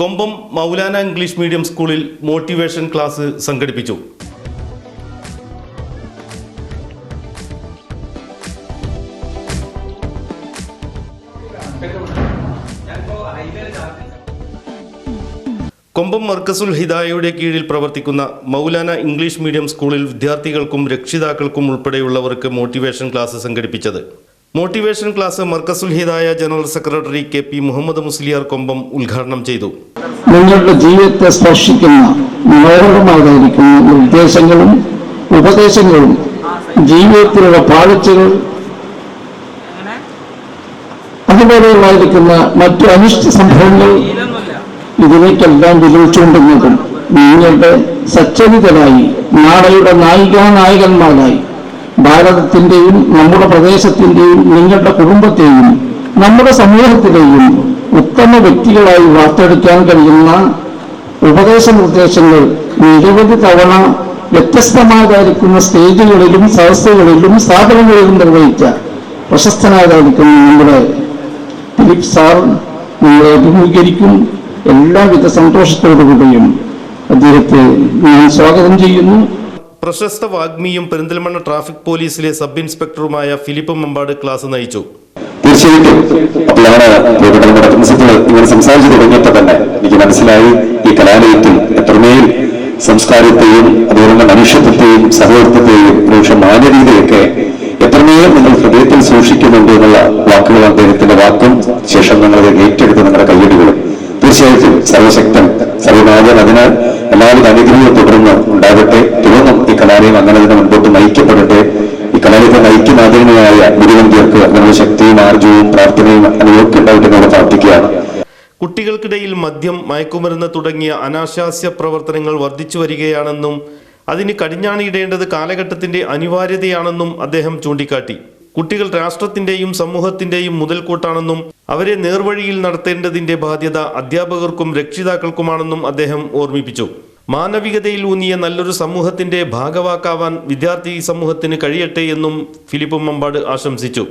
കൊമ്പം Maulana English medium സ്കൂളിൽ motivation class സംഘടിപ്പിച്ചു. കൊമ്പം മർക്കസുൽ ഹിദായയുടെ കീഴിൽ പ്രവർത്തിക്കുന്ന മൗലാന ഇംഗ്ലീഷ് മീഡിയം സ്കൂളിൽ വിദ്യാർത്ഥികൾക്കും രക്ഷിതാക്കൾക്കും ഉൾപ്പെടെയുള്ളവർക്ക് മോട്ടിവേഷൻ ക്ലാസ് സംഘടിപ്പിച്ചത്. Motivation class Markazul Hidaya general secretary K P Muhammad Musliyar Kompam ഉദ്ഘാടനം ചെയ്തു. നിങ്ങളുടെ ജീവിതത്തെ സ്പർശിക്കുന്ന മനോഹരമായിരിക്കുന്ന നിർദ്ദേശങ്ങളും ഉപദേശങ്ങളും ജീവിതത്തിലുള്ള പാളിച്ചകൾ അതുപോലെയുള്ളതായിരിക്കുന്ന മറ്റു അനിഷ്ട സംഭവങ്ങൾ ഇതിലേക്കെല്ലാം വിലയിച്ചുകൊണ്ടിരുന്നതും നിങ്ങളുടെ സച്ചരിതരായി നാളെയുടെ നായികാ നായകന്മാരായി ഭാരതത്തിന്റെയും നമ്മുടെ പ്രദേശത്തിന്റെയും നിങ്ങളുടെ കുടുംബത്തെയും നമ്മുടെ സമൂഹത്തിലെയും ഉത്തമ വ്യക്തികളായി വാർത്തെടുക്കാൻ കഴിയുന്ന ഉപദേശ നിർദ്ദേശങ്ങൾ നിരവധി തവണ വ്യത്യസ്തമായതായിരിക്കുന്ന സ്റ്റേജുകളിലും സദസ്സുകളിലും സ്ഥാപനങ്ങളിലും നിർവഹിച്ച പ്രശസ്തനായതായിരിക്കുന്ന നമ്മുടെ ഫിലിപ്പ് സാർ നിങ്ങളെ അഭിമുഖീകരിക്കും. എല്ലാവിധ സന്തോഷത്തോടുകൂടിയും അദ്ദേഹത്തെ ഞാൻ സ്വാഗതം ചെയ്യുന്നു. പ്രശസ്ത വാഗ്മിയും പെരിന്തൽമണ്ണ ട്രാഫിക് പോലീസിലെ സബ് ഇൻസ്പെക്ടറുമായ ഫിലിപ്പ് മമ്പാട് ക്ലാസ് നയിച്ചു. തീർച്ചയായിട്ടും അപ്പോഴാണ് തന്നെ എനിക്ക് മനസ്സിലായി ഈ കലാലയത്തിൽ എത്രമേൽ സംസ്കാരത്തെയും അതുപോലെ മനുഷ്യത്വത്തെയും സഹോദരത്വത്തെയും മനുഷ്യ മാന്യതയൊക്കെ എത്രമേൽ നിങ്ങൾ ഹൃദയത്തിൽ സൂക്ഷിക്കുന്നുണ്ട് എന്നുള്ള വാക്കുകൾ അദ്ദേഹത്തിന്റെ വാക്കും ശേഷം നിങ്ങളത് ഏറ്റെടുത്ത് നിങ്ങളുടെ കയ്യടികളും. തീർച്ചയായിട്ടും സർവശക്തൻ സർവനാഥൻ അതിനാൽ എല്ലാവരും അനുഗ്രഹം തുടർന്ന് ഉണ്ടാകട്ടെ. കലാലയം അങ്ങനെ തന്നെ മുൻപോട്ട് നയിക്കപ്പെടട്ടെ. ഈ കലാലയത്തെ നയിക്കുന്ന ആദരണീയായ ഗുരുവന്തിയർക്ക് അങ്ങനെ ശക്തിയും ആർജവും പ്രാർത്ഥനയും അനുഭവമൊക്കെ ഉണ്ടായിട്ട് എന്ന് പ്രാർത്ഥിക്കുകയാണ്. കുട്ടികൾക്കിടയിൽ മദ്യം മയക്കുമരുന്ന് തുടങ്ങിയ അനാശാസ്യ പ്രവർത്തനങ്ങൾ വർദ്ധിച്ചു വരികയാണെന്നും അതിന് കടിഞ്ഞാണിയിടേണ്ടത് കാലഘട്ടത്തിന്റെ അനിവാര്യതയാണെന്നും അദ്ദേഹം ചൂണ്ടിക്കാട്ടി. കുട്ടികൾ രാഷ്ട്രത്തിന്റെയും സമൂഹത്തിന്റെയും മുതൽക്കൂട്ടാണെന്നും അവരെ നേർവഴിയിൽ നടത്തേണ്ടതിന്റെ ബാധ്യത അധ്യാപകർക്കും രക്ഷിതാക്കൾക്കുമാണെന്നും അദ്ദേഹം ഓർമ്മിപ്പിച്ചു. മാനവികതയിൽ ഊന്നിയ നല്ലൊരു സമൂഹത്തിന്റെ ഭാഗവാക്കാവാൻ വിദ്യാർത്ഥി സമൂഹത്തിന് കഴിയട്ടെ എന്നും ഫിലിപ്പ് മമ്പാട് ആശംസിച്ചു.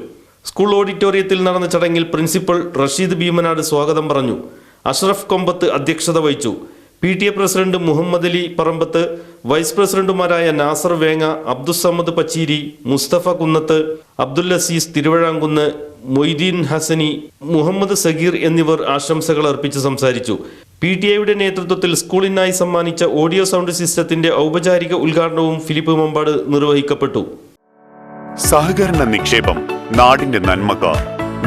സ്കൂൾ ഓഡിറ്റോറിയത്തിൽ നടന്ന ചടങ്ങിൽ പ്രിൻസിപ്പൽ റഷീദ് ഭീമനാട് സ്വാഗതം പറഞ്ഞു. അഷ്റഫ് കൊമ്പത്ത് അധ്യക്ഷത വഹിച്ചു. P T A president Muhammad Ali Parambath vice പ്രസിഡന്റുമാരായ നാസർ വേങ്ങ അബ്ദുസമ്മദ് പച്ചീരി മുസ്തഫ കുന്നത്ത് അബ്ദുൽ അസീസ് തിരുവഴാങ്കുന്ന് മൊയ്തീൻ ഹസനി മുഹമ്മദ് സഗീർ എന്നിവർ ആശംസകൾ അർപ്പിച്ച് സംസാരിച്ചു. പി ടി എയുടെ നേതൃത്വത്തിൽ സ്കൂളിനായി സമ്മാനിച്ച ഓഡിയോ സൗണ്ട് സിസ്റ്റത്തിന്റെ ഔപചാരിക ഉദ്ഘാടനവും ഫിലിപ്പ് മമ്പാട് നിർവഹിക്കപ്പെട്ടു. സഹകരണ നിക്ഷേപം നാടിന്റെ നന്മക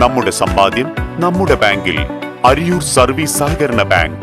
നമ്മുടെ സമ്പാദ്യം നമ്മുടെ ബാങ്കിൽ അരിയൂർ സർവീസ് സഹകരണ ബാങ്ക്.